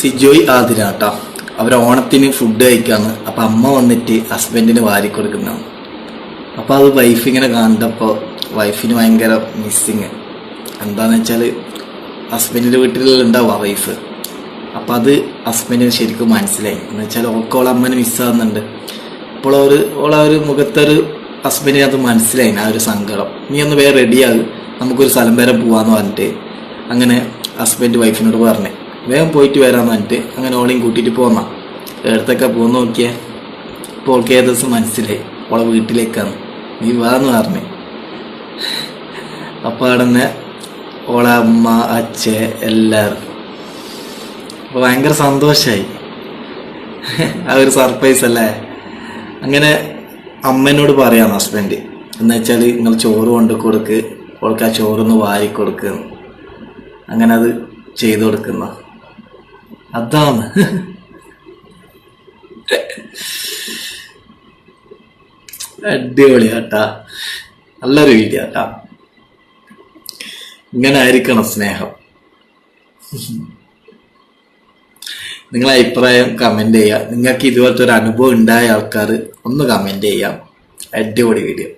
സിജോയ് ആതിരാട്ട അവർ ഓണത്തിന് ഫുഡ് കഴിക്കാന്ന്. അപ്പൊ അമ്മ വന്നിട്ട് ഹസ്ബൻഡിന് വാരി കൊടുക്കുന്നതാണ്. അപ്പൊ അത് വൈഫ് ഇങ്ങനെ കണ്ടപ്പോ വൈഫിന് ഭയങ്കര മിസ്സിങ് എന്താന്ന് വെച്ചാൽ ഹസ്ബൻഡിന്റെ വീട്ടിലുണ്ടാവുക വൈഫ് അപ്പൊ അത് ഹസ്ബൻഡിന് ശരിക്കും മനസ്സിലായി. എന്ന് വെച്ചാൽ ഓൾക്ക് ഓളെ അമ്മനെ മിസ്സാകുന്നുണ്ട് അപ്പോൾ ഒരു ഓളെ ഒരു മുഖത്തൊരു ഹസ്ബൻഡിന് അത് മനസ്സിലായി ആ ഒരു സങ്കടം. നീ ഒന്ന് വേറെ റെഡിയാകും നമുക്കൊരു സ്ഥലം വരെ പോവാന്ന് പറഞ്ഞിട്ട്. അങ്ങനെ ഹസ്ബൻഡ് വൈഫിനോട് പറഞ്ഞേ. വേഗം പോയിട്ട് വരാന്ന് പറഞ്ഞിട്ട് അങ്ങനെ ഓളെയും കൂട്ടിയിട്ട് പോന്നാ. എടുത്തൊക്കെ പോന്ന് നോക്കിയേ. ഇപ്പോൾ ഓൾക്ക് ഏത് ദിവസം മനസ്സിലായി. ഓളെ വീട്ടിലേക്കാണ് നീ വാന്ന് പറഞ്ഞു. അപ്പോൾ അവിടെ ഓളെ അമ്മ അച്ഛ എല്ലാവരും അപ്പോൾ ഭയങ്കര സന്തോഷമായി ആ ഒരു സർപ്രൈസ് അല്ലേ? അങ്ങനെ അമ്മേനോട് പറയാം ഹസ്ബൻഡ് എന്ന് വെച്ചാൽ നിങ്ങൾ ചോറ് കൊണ്ട് കൊടുക്ക്. ഓൾക്ക് ആ ചോറൊന്ന് വാരി കൊടുക്കുന്നു അങ്ങനെ അത് ചെയ്തു കൊടുക്കുന്ന. അതാണ് അടിപൊളി കേട്ടാ. നല്ലൊരു വീഡിയോ കേട്ടാ. ഇങ്ങനെ ആയിരിക്കണം സ്നേഹം. നിങ്ങളെ അഭിപ്രായം കമന്റ് ചെയ്യുക നിങ്ങൾക്ക് ഇതുപോലത്തെ ഒരു അനുഭവം ഉണ്ടായ ആൾക്കാർ ഒന്ന് കമന്റ് ചെയ്യാം. അടിപൊളി വീഡിയോ